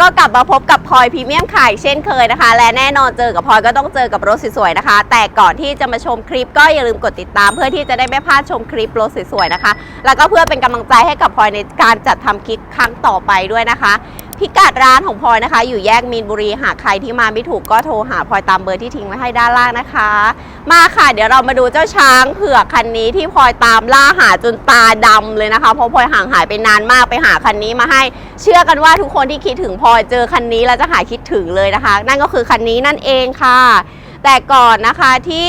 ก็กลับมาพบกับพลอยพรีเมียมขายเช่นเคยนะคะ และแน่นอนเจอกับพลอยก็ต้องเจอกับรถสวยๆนะคะ แต่ก่อนที่จะมาชมคลิปก็อย่าลืมกดติดตาม เพื่อที่จะได้ไม่พลาดชมคลิปรถสวยๆนะคะ แล้วก็เพื่อเป็นกำลังใจให้กับพลอยในการจัดทำคลิปครั้งต่อไปด้วยนะคะ พิกัดร้านของพลอยนะคะ อยู่แยกมีนบุรีหากใครที่มาไม่ถูกก็โทรหาพลอยตามเบอร์ที่ทิ้งไว้ให้ด้านล่างนะคะ มาค่ะ เดี๋ยวเรามาดูเจ้าช้างเผือกคันนี้ที่พลอยตามล่าหาจนตาดำเลยนะคะ เพราะพลอยห่างหายไปนานมากไปหาคันนี้มาให้ เชื่อกันว่าทุกคนที่คิดถึงพลอยเจอคันนี้แล้วจะหายคิดถึงเลยนะคะ นั่นก็คือคันนี้นั่นเองค่ะแต่ก่อนนะคะที่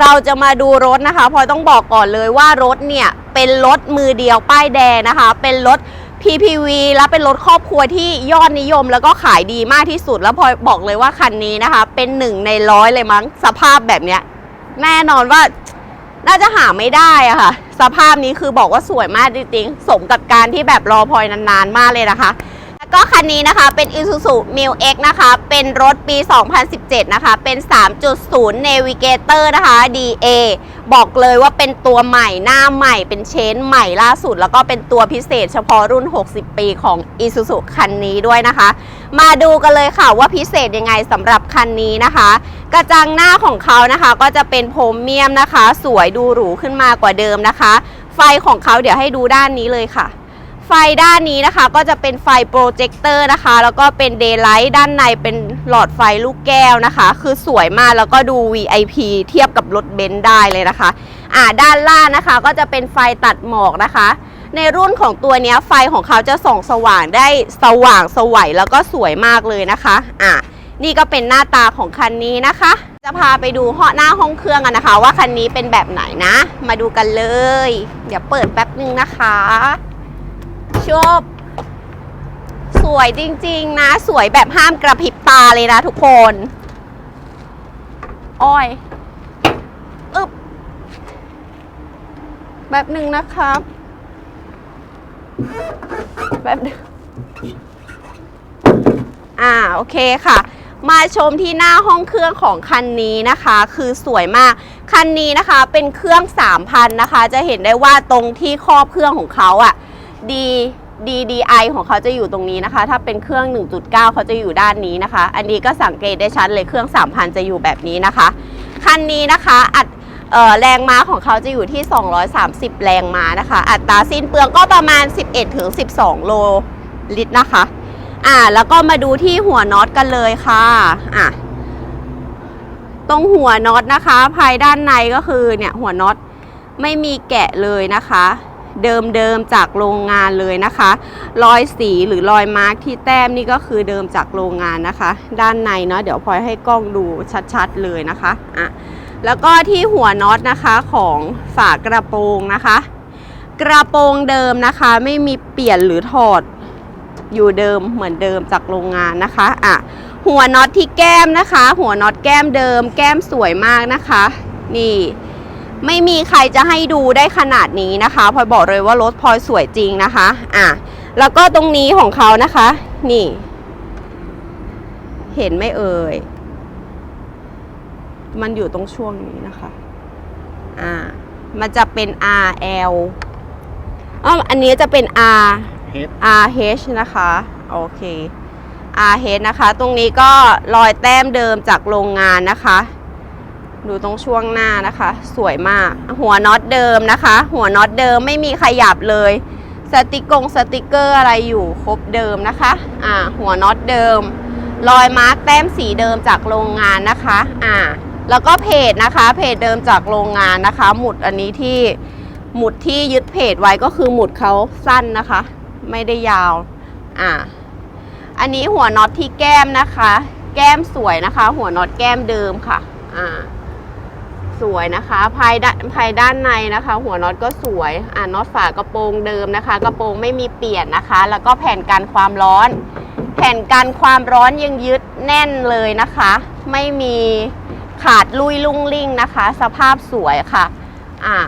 เราจะมาดูรถนะคะพลอยต้องบอกก่อนเลยว่ารถเนี่ยเป็นรถมือเดียวป้ายแดงนะคะ เป็นรถ PPV แล้วเป็นรถครอบครัวที่ยอดนิยมแล้วก็ขายดีมากที่สุด แล้วพลอยบอกเลยว่าคันนี้นะคะ เป็นหนึ่งในร้อยเลยมั้งสภาพแบบเนี้ย แน่นอนว่าน่าจะหาไม่ได้อะค่ะ สภาพนี้คือบอกว่าสวยมากจริงๆ สมกับการที่แบบรอพลอยนานๆ มากเลยนะคะ แล้วก็คันนี้นะคะเป็น Isuzu m i l X นะคะ เป็นรถปี 2017 นะคะ เป็น 3.0 Navigator นะคะ DA บอกเลยว่าเป็นตัวใหม่หน้าใหม่เป็นเชนใหม่ล่าสุด แล้วก็เป็นตัวพิเศษเฉพาะรุ่น 60 ปีของ Isuzu คันนี้ด้วยนะคะ มาดูกันเลยค่ะว่าพิเศษยังไงสำหรับคันนี้นะคะ กระจังหน้าของเขานะคะก็จะเป็นโพรเมียมนะคะ สวยดูหรูขึ้นมากว่าเดิมนะคะ ไฟของเขาเดี๋ยวให้ดูด้านนี้เลยค่ะ ไฟด้านนี้นะคะ ก็จะเป็นไฟโปรเจคเตอร์นะคะ แล้วก็เป็นเดย์ไลท์ด้านในเป็นหลอดไฟลูกแก้วนะคะ คือสวยมากแล้วก็ดู VIP เทียบกับรถเบนซ์ได้เลยนะคะ อ่าด้านล่างนะคะก็จะเป็นไฟตัดหมอกนะคะ ในรุ่นของตัวนี้ไฟของเขาจะส่องสว่างได้สว่างสวัยแล้วก็สวยมากเลยนะคะอ่านี่ก็เป็นหน้าตาของคันนี้นะคะ จะพาไปดูห้องหน้าห้องเครื่องกันนะคะ ว่าคันนี้เป็นแบบไหนนะ มาดูกันเลย เดี๋ยวเปิดแป๊บนึงนะคะ ชอบสวยจริง ๆ นะ สวยแบบห้ามกระพริบตาเลยนะทุกคนอ้อยอึบแบบหนึ่งนะครับ แบบหนึ่งอ่า โอเคค่ะ มาชมที่หน้าห้องเครื่องของคันนี้นะคะ คือสวยมาก คันนี้นะคะเป็นเครื่อง 3,000 นะคะ จะเห็นได้ว่าตรงที่ครอบเครื่องของเขาอะ D DDI ของเขาจะอยู่ตรงนี้นะคะ ถ้าเป็นเครื่อง 1.9 เขาจะอยู่ด้านนี้นะคะ อันนี้ก็สังเกตได้ชัดเลยเครื่อง 3,000 จะอยู่แบบนี้นะคะ คันนี้นะคะอัดออแรงม้าของเขาจะอยู่ที่ 230 แรงม้านะคะ อัตราสิ้นเปลืองก็ประมาณ 11-12 โลลิตรนะคะ อ่า แล้วก็มาดูที่หัวน็อตกันเลยค่ะ อะ ตรงหัวน็อตนะคะ ภายด้านในก็คือเนี่ยหัวน็อตไม่มีแกะเลยนะคะ เดิมๆจากโรงงานเลยนะคะ รอยสีหรือรอยมาร์กที่แต้มนี่ก็คือเดิมจากโรงงานนะคะ ด้านในเนาะเดี๋ยวพลอยให้กล้องดูชัดๆเลยนะคะอะแล้วก็ที่หัวน็อตนะคะของฝากระโปรงนะคะ กระโปรงเดิมนะคะ ไม่มีเปลี่ยนหรือถอดอยู่เดิมเหมือนเดิมจากโรงงานนะคะอะหัวน็อตที่แก้มนะคะ หัวน็อตแก้มเดิม แก้มสวยมากนะคะ นี่ ไม่มีใครจะให้ดูได้ขนาดนี้นะคะพลอยบอกเลยว่ารถพลอยสวยจริงนะคะ อะ แล้วก็ตรงนี้ของเขานะคะ นี่ เห็นไหม่เอ่ย มันอยู่ตรงช่วงนี้นะคะ อ่า มันจะเป็น RL อ๋ออันนี้จะเป็น R เฮด RH นะคะ โอเค RH นะคะ ตรงนี้ก็รอยแต้มเดิมจากโรงงานนะคะ ดูตรงช่วงหน้านะคะ สวยมาก หัวน็อตเดิมนะคะ หัวน็อตเดิมไม่มีขยับเลย สติกงสติกเกอร์อะไรอยู่ครบเดิมนะคะอ่าหัวน็อตเดิม รอยมาร์กแต้มสีเดิมจากโรงงานนะคะอ่าแล้วก็เพจนะคะ เพจเดิมจากโรงงานนะคะ หมุดอันนี้ที่หมุดที่ยึดเพจไว้ก็คือหมุดเขาสั้นนะคะ ไม่ได้ยาวอ่าอันนี้หัวน็อตที่แก้มนะคะ แก้มสวยนะคะ หัวน็อตแก้มเดิมค่ะอ่า สวยนะคะ ภายด้านภายด้านในนะคะ หัวน็อตก็สวยอ่าน็อตฝากระโปรงเดิมนะคะ กระโปรงไม่มีเปลี่ยนนะคะ แล้วก็แผ่นกันความร้อน แผ่นกันความร้อนยังยึดแน่นเลยนะคะ ไม่มีขาดลุยลุ่งลิ่งนะคะ สภาพสวยค่ะอ่า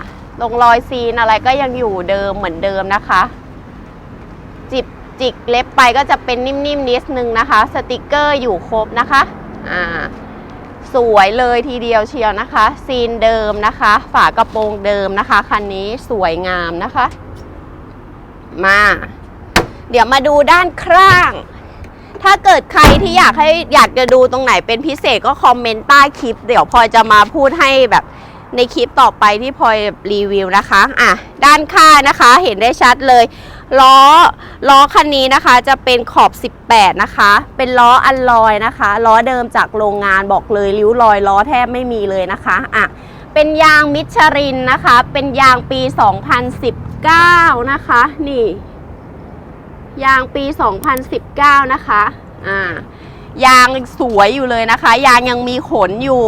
ลงรอยซีนอะไรก็ยังอยู่เดิมเหมือนเดิมนะคะ จิบจิกเล็บไปก็จะเป็นนิ่มๆนิดนึงนะคะ สติกเกอร์อยู่ครบนะคะอ่า สวยเลยทีเดียวเชียวนะคะ ซีนเดิมนะคะ ฝากระโปรงเดิมนะคะคันนี้สวยงามนะคะ มา เดี๋ยวมาดูด้านข้าง ถ้าเกิดใครที่อยากให้อยากจะดูตรงไหนเป็นพิเศษก็คอมเมนต์ใต้คลิป เดี๋ยวพลอยจะมาพูดให้แบบ ในคลิปต่อไปที่พลอยรีวิวนะคะอะด้านข้างนะคะเห็นได้ชัดเลยล้อล้อคันนี้นะคะจะเป็นขอบ 18 นะคะ เป็นล้ออัลลอยนะคะล้อเดิมจากโรงงานบอกเลยริ้วรอยล้อแทบไม่มีเลยนะคะอะเป็นยางมิชรินนะคะ เป็นยางปี 2019 นะคะ นี่ ยางปี 2019 นะคะ อ่า ยางสวยอยู่เลยนะคะ ยางยังมีขนอยู่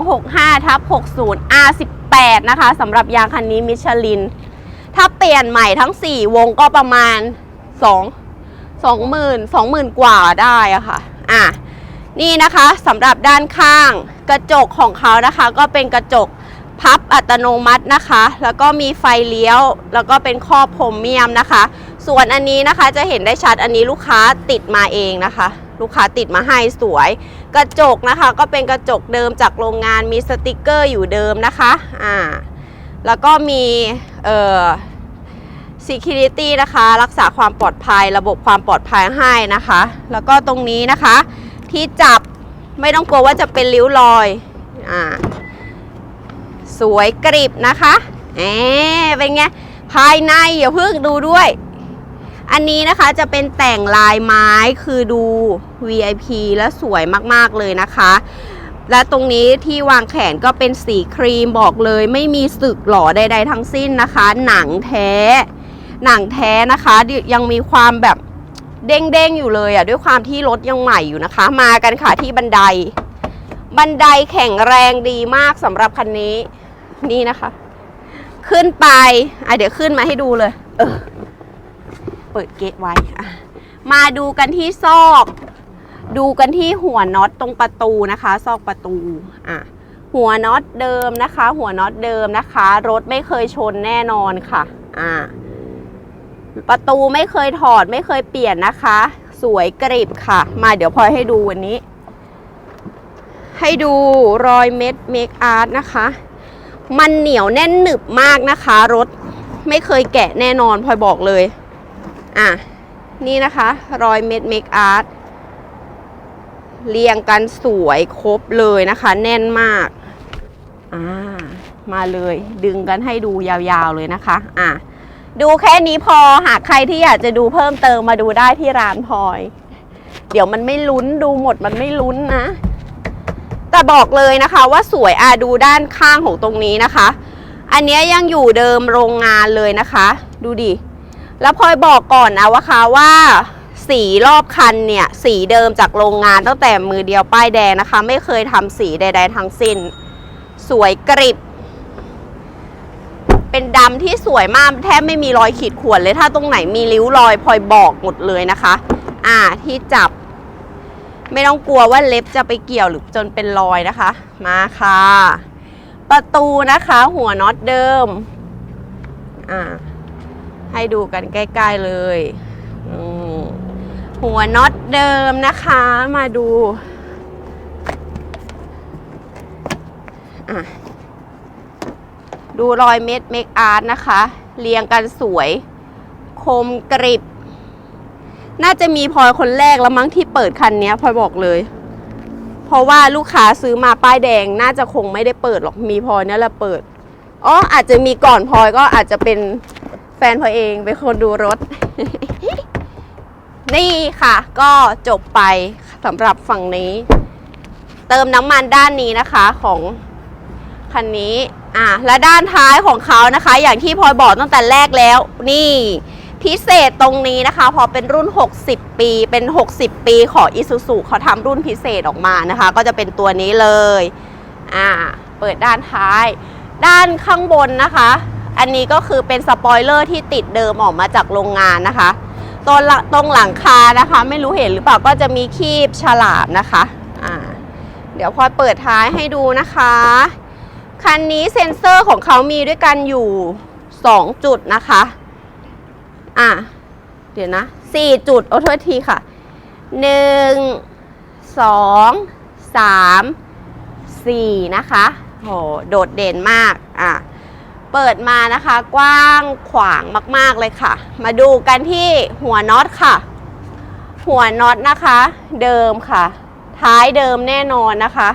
265ทับ60 R18 นะคะสำหรับยางคันนี้มิชลิน ถ้าเปลี่ยนใหม่ทั้ง 4 วงก็ประมาณ 2 20,000 20,000 กว่าได้อะค่ะ อะ นี่นะคะสำหรับด้านข้างกระจกของเขานะคะ ก็เป็นกระจกพับอัตโนมัตินะคะ แล้วก็มีไฟเลี้ยว แล้วก็เป็นครอบพรมเมียมนะคะ ส่วนอันนี้นะคะจะเห็นได้ชัดอันนี้ลูกค้าติดมาเองนะคะ ลูกค้าติดมาให้สวย กระจกนะคะ ก็เป็นกระจกเดิมจากโรงงานมีสติกเกอร์อยู่เดิมนะคะอ่าแล้วก็มีเอ่อ security นะคะ รักษาความปลอดภัย ระบบความปลอดภัยให้นะคะ แล้วก็ตรงนี้นะคะ ที่จับไม่ต้องกลัวว่าจะเป็นริ้วรอยอ่าสวยกริบนะคะเอ๊เป็นไง ภายในอย่าเพิ่งดูด้วย อันนี้นะคะจะเป็นแต่งลายไม้คือดู VIP และสวยมากๆเลยนะคะ และตรงนี้ที่วางแขนก็เป็นสีครีมบอกเลย ไม่มีสึกหล่อใดๆทั้งสิ้นนะคะ หนังแท้ หนังแท้นะคะยังมีความแบบเด้งๆอยู่เลยอะด้วยความที่รถยังใหม่อยู่นะคะ มากันค่ะที่บันได บันไดแข็งแรงดีมากสำหรับคันนี้ นี่นะคะ ขึ้นไปอะเดี๋ยวขึ้นมาให้ดูเลย เออ เปิดเกตไว้อะมาดูกันที่ซอก ดูกันที่หัวน็อตตรงประตูนะคะ ซอกประตูอะหัวน็อตเดิมนะคะ หัวน็อตเดิมนะคะ รถไม่เคยชนแน่นอนค่ะอ่าประตูไม่เคยถอดไม่เคยเปลี่ยนนะคะ สวยกริบค่ะ มาเดี๋ยวพลอยให้ดูวันนี้ ให้ดูรอยเม็ดเมคอาร์ตนะคะ มันเหนียวแน่นหนึบมากนะคะ รถไม่เคยแกะแน่นอนพลอยบอกเลย อะ นี่นะคะรอยเม็ดเมคอาร์ตเรียงกันสวยครบเลยนะคะ แน่นมาก อ่า มาเลยดึงกันให้ดูยาวๆเลยนะคะ อะ ดูแค่นี้พอหากใครที่อยากจะดูเพิ่มเติมมาดูได้ที่ร้านพลอย เดี๋ยวมันไม่ลุ้นดูหมดมันไม่ลุ้นนะ แต่บอกเลยนะคะว่าสวยอะดูด้านข้างของตรงนี้นะคะ อันนี้ยังอยู่เดิมโรงงานเลยนะคะ ดูดิ แล้วพลอยบอกก่อนนะว่าคะว่า สีรอบคันเนี่ย สีเดิมจากโรงงานตั้งแต่มือเดียวป้ายแดงนะคะ ไม่เคยทำสีใด ๆ ทั้งสิ้น สวยกริบ เป็นดำที่สวยมากแทบไม่มีรอยขีดข่วนเลยถ้าตรงไหนมีริ้วรอยพลอยบอกหมดเลยนะคะ อ่าที่จับ ไม่ต้องกลัวว่าเล็บจะไปเกี่ยวหรือจนเป็นรอยนะคะ มาค่ะ ประตูนะคะ หัวน็อตเดิม อ่า ให้ดูกันใกล้ ๆเลย หัวน็อตเดิมนะคะมาดูดูรอยเม็ดเมคอาร์ตนะคะ เรียงกันสวย คมกริบ น่าจะมีพลอยคนแรกแล้วมั้งที่เปิดคันนี้พลอยบอกเลย เพราะว่าลูกค้าซื้อมาป้ายแดง น่าจะคงไม่ได้เปิดหรอกมีพลอยนี่แหละเปิดอ๋ออาจจะมีก่อนพลอยก็อาจจะเป็น ฟนพลอยเองเป็นคนดูรถ นี่ค่ะ ก็จบไปสำหรับฝั่งนี้ เติมน้ำมันด้านนี้นะคะของคันนี้ อะ และด้านท้ายของเขานะคะ อย่างที่พลอยบอกตั้งแต่แรกแล้ว นี่ พิเศษตรงนี้นะคะ พอเป็นรุ่น 60 ปี เป็น 60 ปีของ i s u z u เขาทำรุ่นพิเศษออกมานะคะ ก็จะเป็นตัวนี้เลย อ่า เปิดด้านท้าย ด้านข้างบนนะคะ อันนี้ก็คือเป็นสปอยเลอร์ที่ติดเดิมออกมาจากโรงงานนะคะตรงหลังตรงหลังคานะคะ ไม่รู้เห็นหรือเปล่าก็จะมีคีบฉลามนะคะอ่าเดี๋ยวพอเปิดท้ายให้ดูนะคะคันนี้เซ็นเซอร์ของเขามีด้วยกันอยู่ 2 จุดนะคะ อะ เดี๋ยวนะ4จุดโอ้โทษทีค่ะ 1 2 3 4 นะคะโหโดดเด่นมาก อะ เปิดมานะคะกว้างขวางมากๆเลยค่ะ มาดูกันที่หัวน็อตค่ะ หัวน็อตนะคะ เดิมค่ะ ท้ายเดิมแน่นอนนะคะ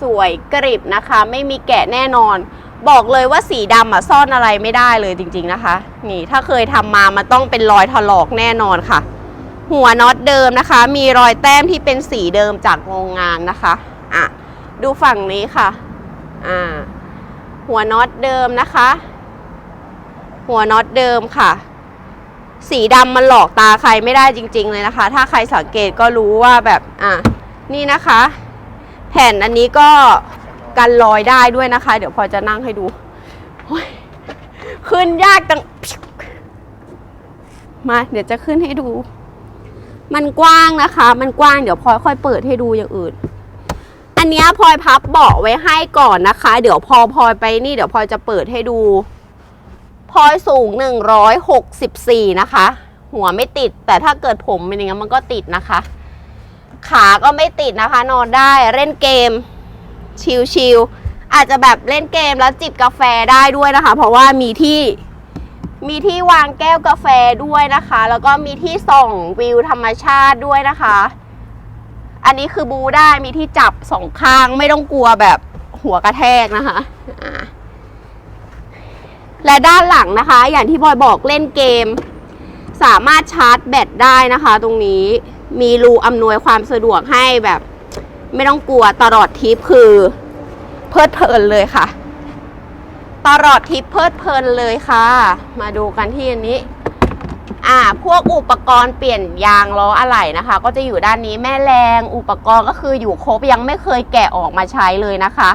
สวยกริบนะคะ ไม่มีแกะแน่นอน บอกเลยว่าสีดำอะซ่อนอะไรไม่ได้เลยจริง ๆนะคะ นี่ถ้าเคยทำมามันต้องเป็นรอยถลอกแน่นอนค่ะ หัวน็อตเดิมนะคะ มีรอยแต้มที่เป็นสีเดิมจากโรงงานนะคะอะดูฝั่งนี้ค่ะอ่า หัวน็อตเดิมนะคะ หัวน็อตเดิมค่ะ สีดำมันหลอกตาใครไม่ได้จริง ๆ เลยนะคะ ถ้าใครสังเกตก็รู้ว่าแบบอะนี่นะคะ แผ่นอันนี้ก็กันรอยได้ด้วยนะคะ เดี๋ยวพอจะนั่งให้ดูขึ้นยากจังมา เดี๋ยวจะขึ้นให้ดู มันกว้างนะคะ มันกว้างเดี๋ยวพลอยค่อยเปิดให้ดูอย่างอื่น อันนี้พลอยพับเบาะไว้ให้ก่อนนะคะ เดี๋ยวพอพลอยไปนี่เดี๋ยวพลอยจะเปิดให้ดูพลอยสูง 164 นะคะ หัวไม่ติด แต่ถ้าเกิดผมเป็นอย่างงี้นมันก็ติดนะคะ ขาก็ไม่ติดนะคะ นอนได้เล่นเกม ชิลๆอาจจะแบบเล่นเกมแล้วจิบกาแฟได้ด้วยนะคะ เพราะว่ามีที่มีที่วางแก้วกาแฟด้วยนะคะ แล้วก็มีที่ส่องวิวธรรมชาติด้วยนะคะ อันนี้คือบูได้มีที่จับสองข้างไม่ต้องกลัวแบบหัวกระแทกนะคะและด้านหลังนะคะ อย่างที่พลอยบอกเล่นเกม สามารถชาร์จแบตได้นะคะ ตรงนี้มีรูอำนวยความสะดวกให้แบบ ไม่ต้องกลัวตลอดทริปคือเพลิดเพลินเลยค่ะ ตลอดทริปเพลิดเพลินเลยค่ะ มาดูกันที่อันนี้ อ่าพวกอุปกรณ์เปลี่ยนยางล้ออะไหล่นะคะ ก็จะอยู่ด้านนี้แม่แรงอุปกรณ์ก็คืออยู่ครบยังไม่เคยแกะออกมาใช้เลยนะคะ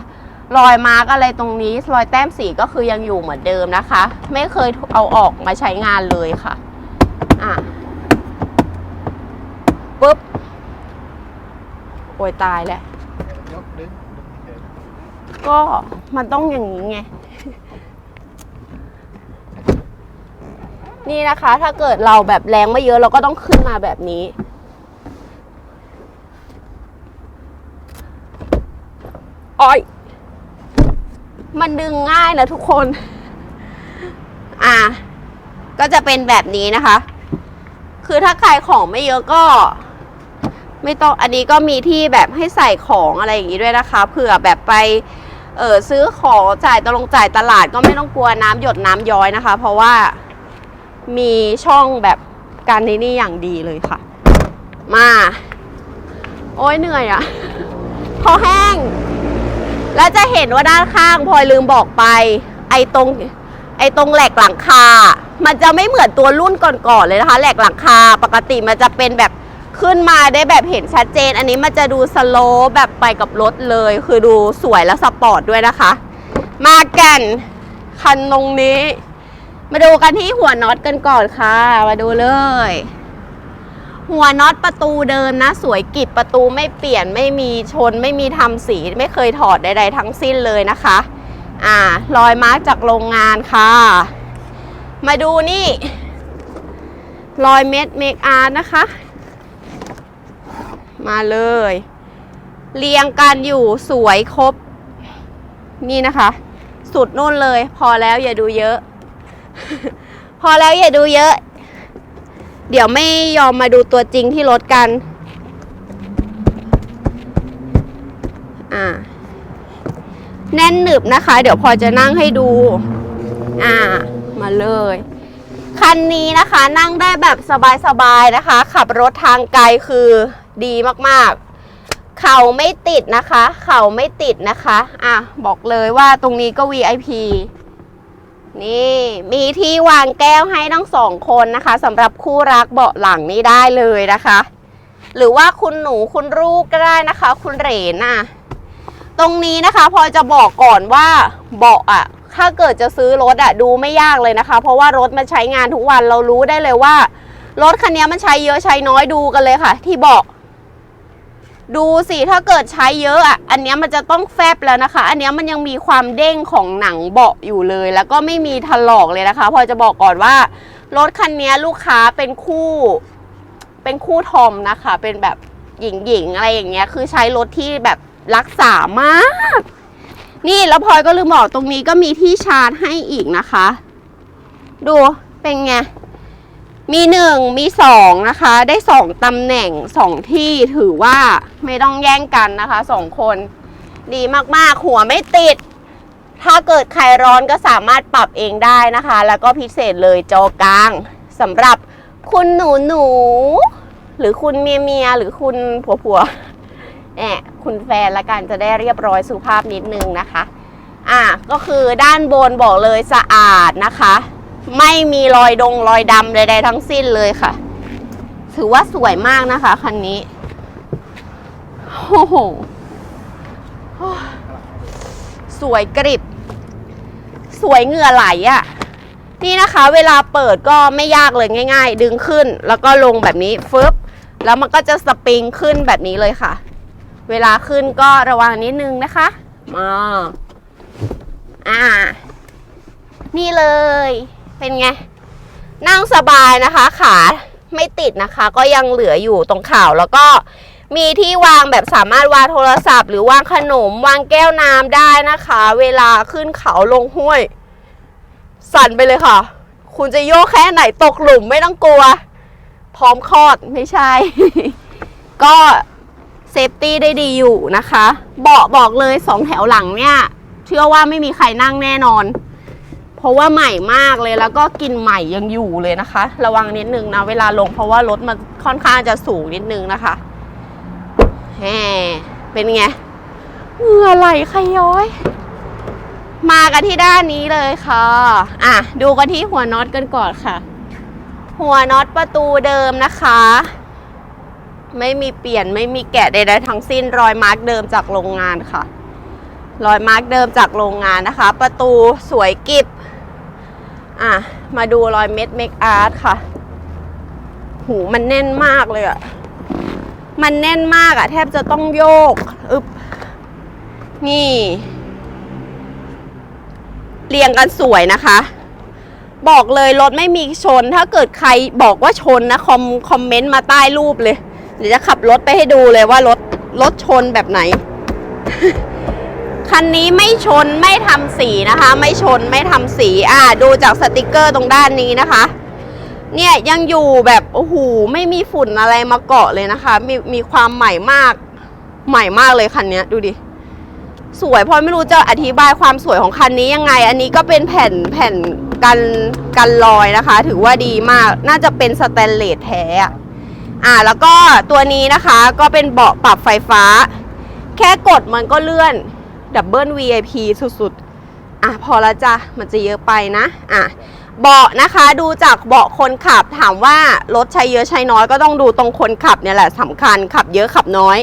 รอยมาร์กอะไรตรงนี้รอยแต้มสีก็คือยังอยู่เหมือนเดิมนะคะ ไม่เคยเอาออกมาใช้งานเลยค่ะอะปุ๊บโอยตายแล้วยกดึงดึงเฉยก็มันต้องอย่างนี้ไง นี่นะคะ ถ้าเกิดเราแบบแรงไม่เยอะเราก็ต้องขึ้นมาแบบนี้ อ้อย มันดึงง่ายนะทุกคน อะ ก็จะเป็นแบบนี้นะคะ คือถ้าใครของไม่เยอะก็ ไม่ต้อง อันนี้ก็มีที่แบบให้ใส่ของอะไรอย่างนี้ด้วยนะคะ เผื่อแบบไปเออซื้อของจ่ายตลงจ่ายตลาดก็ไม่ต้องกลัวน้ำหยดน้ำย้อยนะคะ เพราะว่า มีช่องแบบการในนี่อย่างดีเลยค่ะ มา โอ้ยเหนื่อยอะคอแห้ง แล้วจะเห็นว่าด้านข้างพลอยลืมบอกไป ไอ้ตรง ไอ้ตรงแหลกหลังคา มันจะไม่เหมือนตัวรุ่นก่อนๆเลยนะคะ แหลกหลังคา ปกติมันจะเป็นแบบขึ้นมาได้แบบเห็นชัดเจน อันนี้มันจะดูสโลว์แบบไปกับรถเลย คือดูสวยและสปอร์ตด้วยนะคะ มากันคันตรงนี้ มาดูกันที่หัวน็อตกันก่อนค่ะ มาดูเลย หัวน็อตประตูเดิมนะ สวยกิบประตูไม่เปลี่ยนไม่มีชน ไม่มีทำสีไม่เคยถอดใดๆทั้งสิ้นเลยนะคะ อ่ารอยมาร์กจากโรงงานค่ะ มาดูนี่รอยเม็ดเมคอาร์ตนะคะ มาเลย เรียงกันอยู่สวยครบ นี่นะคะ สุดนู่นเลย พอแล้วอย่าดูเยอะ พอแล้วอย่าดูเยอะ เดี๋ยวไม่ยอมมาดูตัวจริงที่รถกัน อ่า แน่นหนึบนะคะ เดี๋ยวพอจะนั่งให้ดู อ่า มาเลย คันนี้นะคะนั่งได้แบบสบายๆนะคะ ขับรถทางไกลคือดีมากๆเข่าไม่ติดนะคะ เข่าไม่ติดนะคะ อะ บอกเลยว่าตรงนี้ก็ VIP นี่มีที่วางแก้วให้ทั้งสองคนนะคะสำหรับคู่รักเบาะหลังนี่ได้เลยนะคะ หรือว่าคุณหนูคุณลูกก็ได้นะคะ คุณเหรนน่ะตรงนี้นะคะพอจะบอกก่อนว่าเบาะอะถ้าเกิดจะซื้อรถอะดูไม่ยากเลยนะคะ เพราะว่ารถมันใช้งานทุกวันเรารู้ได้เลยว่า รถคันนี้มันใช้เยอะใช้น้อยดูกันเลยค่ะ ที่เบาะ ดูสิถ้าเกิดใช้เยอะอะอันนี้มันจะต้องแฟบแล้วนะคะ อันนี้มันยังมีความเด้งของหนังเบาะอยู่เลย แล้วก็ไม่มีถลอกเลยนะคะ พอจะบอกก่อนว่ารถคันนี้ลูกค้าเป็นคู่ เป็นคู่ทอมนะคะ เป็นแบบหญิงๆอะไรอย่างเงี้ย คือใช้รถที่แบบรักษามาก นี่แล้วพลอยก็ลืมบอกตรงนี้ก็มีที่ชาร์จให้อีกนะคะ ดูเป็นไง มีหนึ่งมีสองนะคะ ได้สองตำแหน่งสองที่ถือว่าไม่ต้องแย่งกันนะคะสองคน ดีมากๆ หัวไม่ติด ถ้าเกิดใครร้อนก็สามารถปรับเองได้นะคะ แล้วก็พิเศษเลยจอกลางสำหรับคุณหนูหนูหรือคุณเมียเมียหรือคุณผัวผัวแอบคุณแฟนละกันจะได้เรียบร้อยสุภาพนิดนึงนะคะ อะก็คือด้านบนบอกเลยสะอาดนะคะ ไม่มีรอยดงรอยดำใดๆทั้งสิ้นเลยค่ะ ถือว่าสวยมากนะคะคันนี้โอ้โหสวยกริบ สวยเหงื่อไหลอะ่ะ นี่นะคะ เวลาเปิดก็ไม่ยากเลยง่าย ๆ ดึงขึ้น แล้วก็ลงแบบนี้ฟึบแล้วมันก็จะสปริงขึ้นแบบนี้เลยค่ะ เวลาขึ้นก็ระวังนิดนึงนะคะมาอ่า นี่เลย เป็นไง นั่งสบายนะคะ ขาไม่ติดนะคะ ก็ยังเหลืออยู่ตรงข่าวแล้วก็มีที่วางแบบสามารถวางโทรศัพท์ หรือวางขนมวางแก้วน้ำได้นะคะ เวลาขึ้นเขาลงห้วย สั่นไปเลยค่ะ คุณจะโยกแค่ไหนตกหลุมไม่ต้องกลัว พร้อมคลอดไม่ใช่ ก็เซฟตี้ได้ดีอยู่นะคะ เบาะบอกเลยสองแถวหลังเนี่ย เชื่อว่าไม่มีใครนั่งแน่นอน ราะว่าใหม่มากเลยแล้วก็กลินใหม่ยังอยู่เลยนะคะ ระวังนิดนึงนะเวลาลงเพราะว่ารถมันค่อนข้างจะสูงนิดนึงนะคะแหมเป็นไงเหงื่อไหลใครย้อย มากันที่ด้านนี้เลยค่ะ อะ ดูกันที่หัวน็อตกันก่อนค่ะ หัวน็อตประตูเดิมนะคะ ไม่มีเปลี่ยนไม่มีแกะใดๆทั้งสิ้นรอยมาร์กเดิมจากโรงงานค่ะ รอยมาร์กเดิมจากโรงงานนะคะ ประตูสวยกิบ อะ มาดูรอยเม็ดเมคอาร์ตค่ะ หูมันแน่นมากเลยอะมันแน่นมากอะแทบจะต้องโยกอึบนี่ เรียงกันสวยนะคะ บอกเลยรถไม่มีชน ถ้าเกิดใครบอกว่าชนนะ คอมคอมเมนต์มาใต้รูปเลย เดี๋ยวจะขับรถไปให้ดูเลยว่ารถรถชนแบบไหน คันนี้ไม่ชนไม่ทำสีนะคะ ไม่ชนไม่ทำสีอ่าดูจากสติกเกอร์ตรงด้านนี้นะคะ เนี่ยยังอยู่แบบโอ้โหไม่มีฝุ่นอะไรมาเกาะเลยนะคะ มีมีความใหม่มากใหม่มากเลยคันนี้ดูดิสวยเพราะไม่รู้จะอธิบายความสวยของคันนี้ยังไง อันนี้ก็เป็นแผ่นแผ่นกันกันรอยนะคะ ถือว่าดีมากน่าจะเป็นสแตนเลสแท้อะอ่าแล้วก็ตัวนี้นะคะก็เป็นเบาะปรับไฟฟ้า แค่กดมันก็เลื่อน ดับเบิล VIP สุดๆ อะพอแล้วจ้ะมันจะเยอะไปนะอะเบาะนะคะดูจากเบาะคนขับถามว่ารถใช้เยอะใช้น้อยก็ต้องดูตรงคนขับเนี่ยแหละสำคัญขับเยอะขับน้อย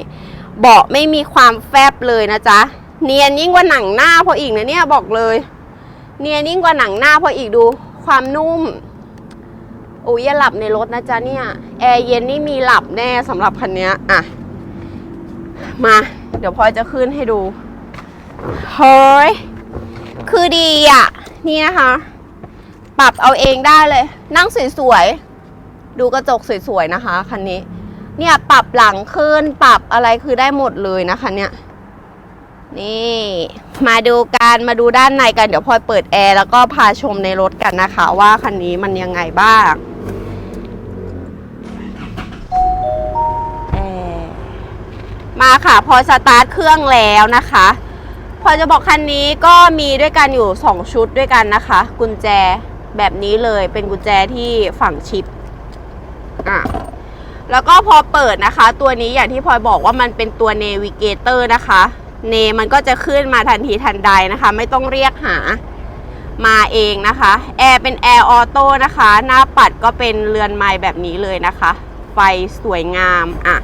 เบาะไม่มีความแฟบเลยนะจ๊ะเนียนยิ่งกว่าหนังหน้าพออีกนะเนี่ยบอกเลย เนียนยิ่งกว่าหนังหน้าพออีกดู ความนุ่มโอ้ยอย่าหลับในรถนะจ๊ะเนี่ยแอร์เย็นนี่มีหลับแน่สำหรับคันนี้อะมา เดี๋ยวพลอยจะขึ้นให้ดู เฮ้ย คือดีอะ นี่นะคะ ปรับเอาเองได้เลย นั่งสวยๆ ดูกระจกสวยๆ นะคะคันนี้ เนี่ยปรับหลังขึ้น ปรับอะไรคือได้หมดเลยนะคะเนี่ย นี่ มาดูกันมาดูด้านในกัน เดี๋ยวพลอยเปิดแอร์แล้วก็พาชมในรถกันนะคะ ว่าคันนี้มันยังไงบ้างแอร์มาค่ะ พอสตาร์ทเครื่องแล้วนะคะ พอจะบอกคันนี้ก็มีด้วยกันอยู่ 2 ชุดด้วยกันนะคะ กุญแจแบบนี้เลยเป็นกุญแจที่ฝั่งชิปอะแล้วก็พอเปิดนะคะ ตัวนี้อย่างที่พลอยบอกว่ามันเป็นตัวเนวิเกเตอร์นะคะเนมันก็จะขึ้นมาทันทีทันใดนะคะ ไม่ต้องเรียกหามาเองนะคะแอร์เป็นแอร์ออโต้นะคะ หน้าปัดก็เป็นเรือนไม้แบบนี้เลยนะคะ ไฟสวยงามอะ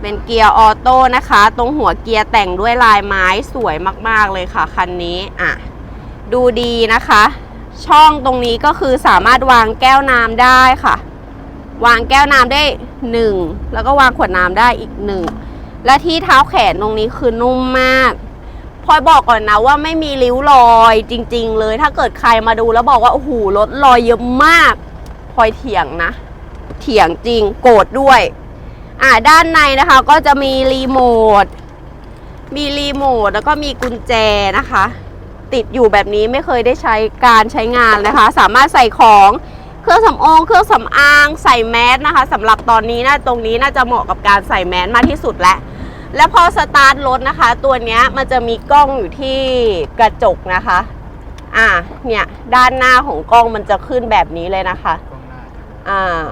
เป็นเกียร์ออโต้นะคะ ตรงหัวเกียร์แต่งด้วยลายไม้สวยมากๆเลยค่ะคันนี้อะดูดีนะคะ ช่องตรงนี้ก็คือสามารถวางแก้วน้ำได้ค่ะ วางแก้วน้ำได้หนึ่งแล้วก็วางขวดน้ำได้อีกหนึ่งและที่เท้าแขนตรงนี้คือนุ่มมากพลอยบอกก่อนนะว่าไม่มีริ้วรอยจริง ๆ เลย ถ้าเกิดใครมาดูแล้วบอกว่าโอ้โหรถรอยเยอะมากพลอยเถียงนะ เถียงจริงโกรธด้วย อ่าด้านในนะคะก็จะมีรีโมท มีรีโมทแล้วก็มีกุญแจนะคะ ติดอยู่แบบนี้ไม่เคยได้ใช้การใช้งานนะคะ สามารถใส่ของเครื่องสำอางเครื่องสำอางใส่แมสนะคะสำหรับตอนนี้นะตรงนี้น่าจะเหมาะกับการใส่แมสมากที่สุดแล้วแล้วพอสตาร์ทรถนะคะ ตัวเนี้ยมันจะมีกล้องอยู่ที่กระจกนะคะ อ่าเนี่ยด้านหน้าของกล้องมันจะขึ้นแบบนี้เลยนะคะกล้องหน้าจะอ่า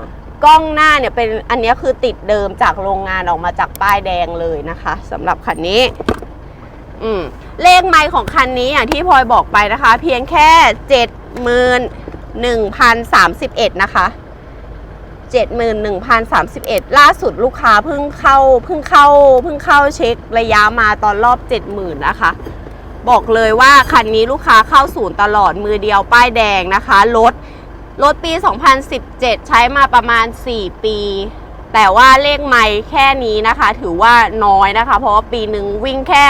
กล้องหน้าเนี่ยเป็นอันนี้คือติดเดิมจากโรงงานออกมาจากป้ายแดงเลยนะคะสำหรับคันนี้ อืมเลขไมล์ของคันนี้อย่างที่พลอยบอกไปนะคะ เพียงแค่เจ็ดหมื่นหนึ่งพันสามสิบเอ็ดนะคะเจ็ดหมื่นหนึ่งพันสามสิบเอ็ดล่าสุดลูกค้าเพิ่งเข้าเพิ่งเข้าเพิ่งเข้าเช็คระยะมาตอนรอบเจ็ดหมื่นนะคะ บอกเลยว่าคันนี้ลูกค้าเข้าศูนย์ตลอดมือเดียวป้ายแดงนะคะ รถ รถปี 2017 ใช้มาประมาณ 4 ปี แต่ว่าเลขไม่แค่นี้นะคะ ถือว่าน้อยนะคะ เพราะว่าปีหนึ่งวิ่งแค่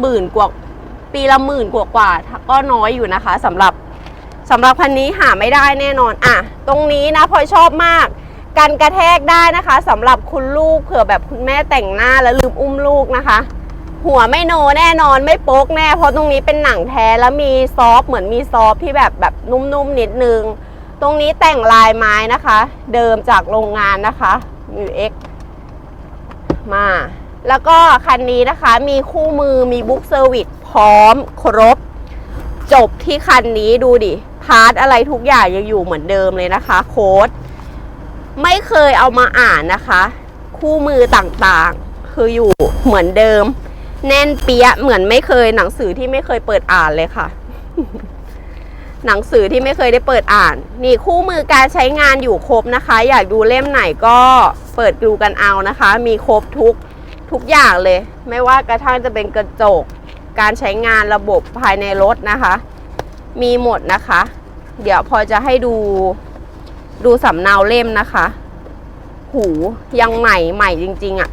หมื่นกว่าปีละหมื่นกว่ากว่าก็น้อยอยู่นะคะสำหรับสำหรับคันนี้หาไม่ได้แน่นอนอะตรงนี้นะพลอยชอบมากกันกระแทกได้นะคะสำหรับคุณลูกเผื่อแบบคุณแม่แต่งหน้าแล้วลืมอุ้มลูกนะคะ หัวไม่โนแน่นอนไม่โป๊กแน่เพราะตรงนี้เป็นหนังแท้แล้วมีซอฟเหมือนมีซอฟที่แบบแบบนุ่มๆนิดนึง ตรงนี้แต่งลายไม้นะคะ เดิมจากโรงงานนะคะมิวเอ็กมา แล้วก็คันนี้นะคะมีคู่มือมีบุ๊กเซอร์วิสพร้อมครบ จบที่คันนี้ดูดิ พาร์ทอะไรทุกอย่างยังอยู่เหมือนเดิมเลยนะคะ โค้ด ไม่เคยเอามาอ่านนะคะ คู่มือต่างๆ คืออยู่เหมือนเดิม แน่นเปียะเหมือนไม่เคยหนังสือที่ไม่เคยเปิดอ่านเลยค่ะ หนังสือที่ไม่เคยได้เปิดอ่าน นี่คู่มือการใช้งานอยู่ครบนะคะ อยากดูเล่มไหนก็เปิดดูกันเอานะคะ มีครบทุกทุกอย่างเลย ไม่ว่ากระทั่งจะเป็นกระจก การใช้งานระบบภายในรถนะคะ มีหมดนะคะ เดี๋ยวพอจะให้ดูดูสำเนาเล่มนะคะ หูยังใหม่ใหม่จริง ๆอะ่ะ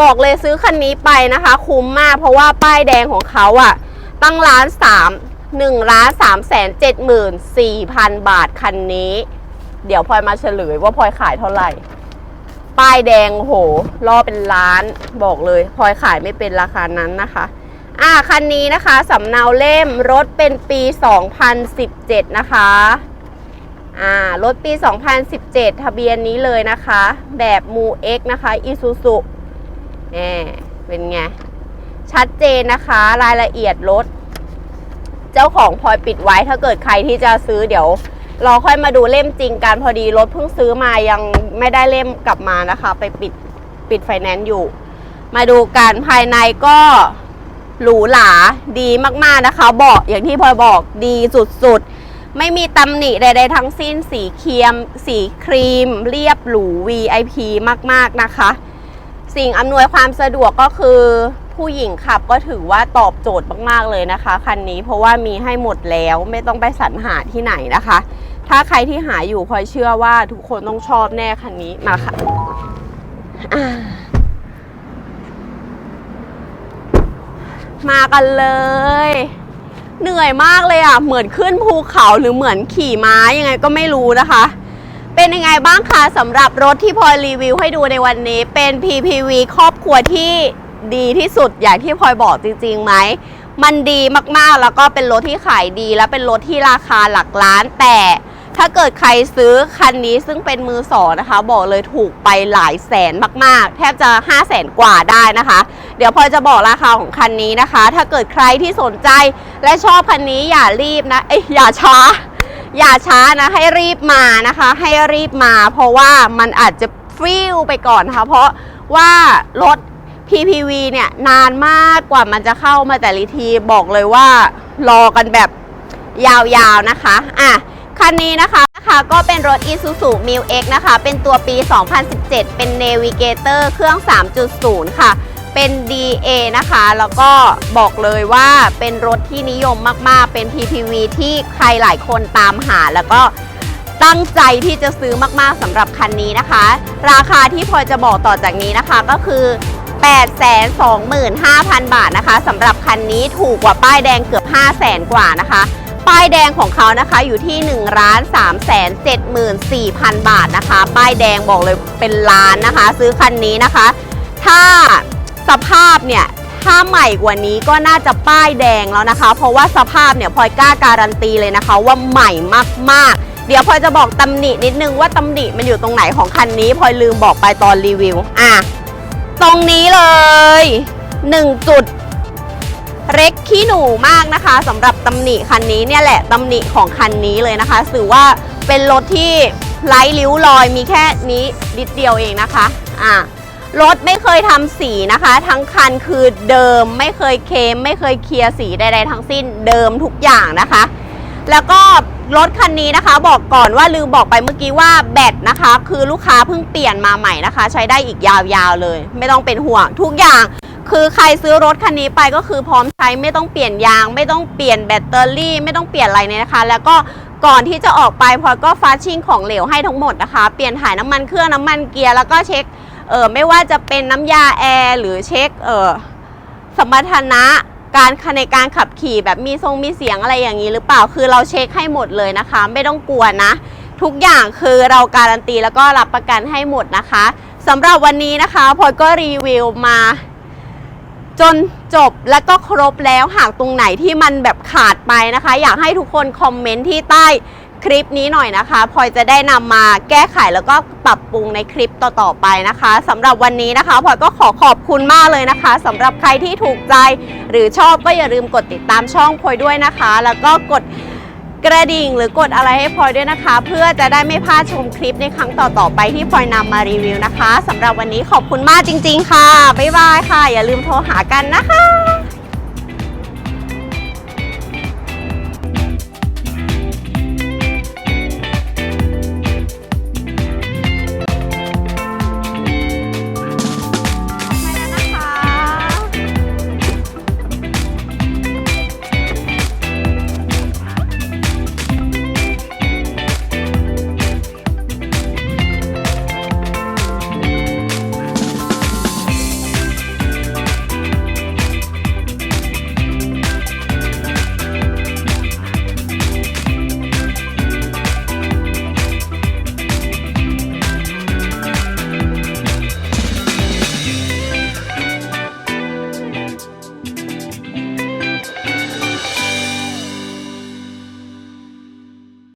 บอกเลยซื้อคันนี้ไปนะคะ คุ้มมากเพราะว่าป้ายแดงของเขาอะ่ะ ตั้งล้านสาม หนึ่งล้านสามแสนเจ็ดหมื่นสี่พันบาทคันนี้ เดี๋ยวพลอยมาเฉลยว่าพลอยขายเท่าไหร่ ป้ายแดงโหล่อเป็นล้านบอกเลยพลอยขายไม่เป็นราคานั้นนะคะ อ่าคันนี้นะคะสำเนาเล่มรถเป็นปี 2017 นะคะอ่ารถปี 2017 ทะเบียนนี้เลยนะคะ แบบมูเอ็กนะคะอีซูซุแหมเป็นไง ชัดเจนนะคะ รายละเอียดรถ เจ้าของพลอยปิดไว้ถ้าเกิดใครที่จะซื้อเดี๋ยวเราค่อยมาดูเล่มจริงกันพอดีรถเพิ่งซื้อมายังไม่ได้เล่มกลับมานะคะ ไปปิดปิดไฟแนนซ์อยู่ มาดูกันภายในก็หรูหราดีมากๆนะคะเบาะอย่างที่พลอยบอกดีสุดๆ ไม่มีตำหนิใดๆทั้งสิ้นสีเคียม สีครีม เรียบหรู VIP มากๆนะคะ สิ่งอำนวยความสะดวกก็คือ ผู้หญิงขับก็ถือว่าตอบโจทย์มากๆเลยนะคะคันนี้เพราะว่ามีให้หมดแล้วไม่ต้องไปสรรหาที่ไหนนะคะ ถ้าใครที่หาอยู่พลอยเชื่อว่าทุกคนต้องชอบแน่คันนี้มาค่ะมากันเลย เหนื่อยมากเลยอะ เหมือนขึ้นภูเขาหรือเหมือนขี่ม้ายังไงก็ไม่รู้นะคะ เป็นยังไงบ้างคะสำหรับรถที่พลอยรีวิวให้ดูในวันนี้ เป็น PPV ครอบครัวที่ ดีที่สุดอย่างที่พลอยบอกจริงๆไหมมันดีมากๆแล้วก็เป็นรถที่ขายดีและเป็นรถที่ราคาหลักล้าน แต่ถ้าเกิดใครซื้อคันนี้ซึ่งเป็นมือสองนะคะ บอกเลยถูกไปหลายแสนมากๆ แทบจะ 5 0 0แสนกว่าได้นะคะ เดี๋ยวพลอยจะบอกราคาของคันนี้นะคะ ถ้าเกิดใครที่สนใจและชอบคันนี้อย่ารีบนะเอ้ยอย่าช้า อย่าช้านะให้รีบมานะคะ ให้รีบมา เพราะว่ามันอาจจะฟิวไปก่อนนะคะเพราะว่ารถ PPV เนี่ยนานมากกว่ามันจะเข้ามาแต่ละทีบอกเลยว่ารอกันแบบยาวๆนะคะ อะ คันนี้นะคะนะคะก็เป็นรถ Isuzu m i l X นะคะ เป็นตัวปี 2017 เป็น Navigator เครื่อง 3.0 ค่ะ เป็น DA นะคะ แล้วก็บอกเลยว่าเป็นรถที่นิยมมากๆ เป็น PPV ที่ใครหลายคนตามหาแล้วก็ตั้งใจที่จะซื้อมากๆสำหรับคันนี้นะคะ ราคาที่พลอยจะบอกต่อจากนี้นะคะก็คือ 825,000 บาทนะคะสำหรับคันนี้ถูกกว่าป้ายแดงเกือบ 5 0 0แสนกว่านะคะ ป้ายแดงของเขานะคะอยู่ที่1ล้าน3 7 4 0 0 0บาทนะคะ ป้ายแดงบอกเลยเป็นล้านนะคะ ซื้อคันนี้นะคะ ถ้าสภาพเนี่ยถ้าใหม่กว่านี้ก็น่าจะป้ายแดงแล้วนะคะ เพราะว่าสภาพเนี่ยพลอยกล้าการันตีเลยนะคะ ว่าใหม่มากๆ เดี๋ยวพลอยจะบอกตำหนินิดนึงว่าตำหนิมันอยู่ตรงไหนของคันนี้พลอยลืมบอกไปตอนรีวิว อะ ตรงนี้เลย 1 จุดเร็กขี้หนูมากนะคะสำหรับตำหนิคันนี้เนี่ยแหละตำหนิของคันนี้เลยนะคะถือว่าเป็นรถที่ไร้ริ้วรอยมีแค่นี้นิดเดียวเองนะคะอะรถไม่เคยทำสีนะคะ ทั้งคันคือเดิมไม่เคยเคลมไม่เคยเคลียร์สีใดๆทั้งสิ้นเดิมทุกอย่างนะคะ แล้วก็ รถคันนี้นะคะ บอกก่อนว่าลืมบอกไปเมื่อกี้ว่าแบตนะคะ คือลูกค้าเพิ่งเปลี่ยนมาใหม่นะคะ ใช้ได้อีกยาวๆเลย ไม่ต้องเป็นห่วงทุกอย่าง คือใครซื้อรถคันนี้ไปก็คือพร้อมใช้ไม่ต้องเปลี่ยนยาง ไม่ต้องเปลี่ยนแบตเตอรี่ ไม่ต้องเปลี่ยนอะไรเลยนะคะ แล้วก็ก่อนที่จะออกไปพอยก็ฟาชชิ่งของเหลวให้ทั้งหมดนะคะ เปลี่ยนถ่ายน้ำมันเครื่องน้ำมันเกียร์แล้วก็เช็คเออไม่ว่าจะเป็นน้ำยาแอร์หรือเช็คเออสมรรถนะ การในการขับขี่แบบมีทรงมีเสียงอะไรอย่างนี้หรือเปล่าคือเราเช็คให้หมดเลยนะคะ ไม่ต้องกลัวนะ ทุกอย่างคือเราการันตีแล้วก็รับประกันให้หมดนะคะสำหรับวันนี้นะคะพลอยก็รีวิวมาจนจบแล้วก็ครบแล้วหากตรงไหนที่มันแบบขาดไปนะคะ อยากให้ทุกคนคอมเมนต์ที่ใต้ คลิปนี้หน่อยนะคะพลอยจะได้นำมาแก้ไขแล้วก็ปรับปรุงในคลิปต่อๆไปนะคะสำหรับวันนี้นะคะพลอยก็ขอขอบคุณมากเลยนะคะสำหรับใครที่ถูกใจ หรือชอบก็อย่าลืมกดติดตามช่องพลอยด้วยนะคะ แล้วก็กดกระดิ่งหรือกดอะไรให้พลอยด้วยนะคะ เพื่อจะได้ไม่พลาดชมคลิปในครั้งต่อๆไปที่พลอยนำมารีวิวนะคะสำหรับวันนี้ขอบคุณมากจริง ๆ ค่ะบ๊ายบายค่ะ อย่าลืมโทรหากันนะคะ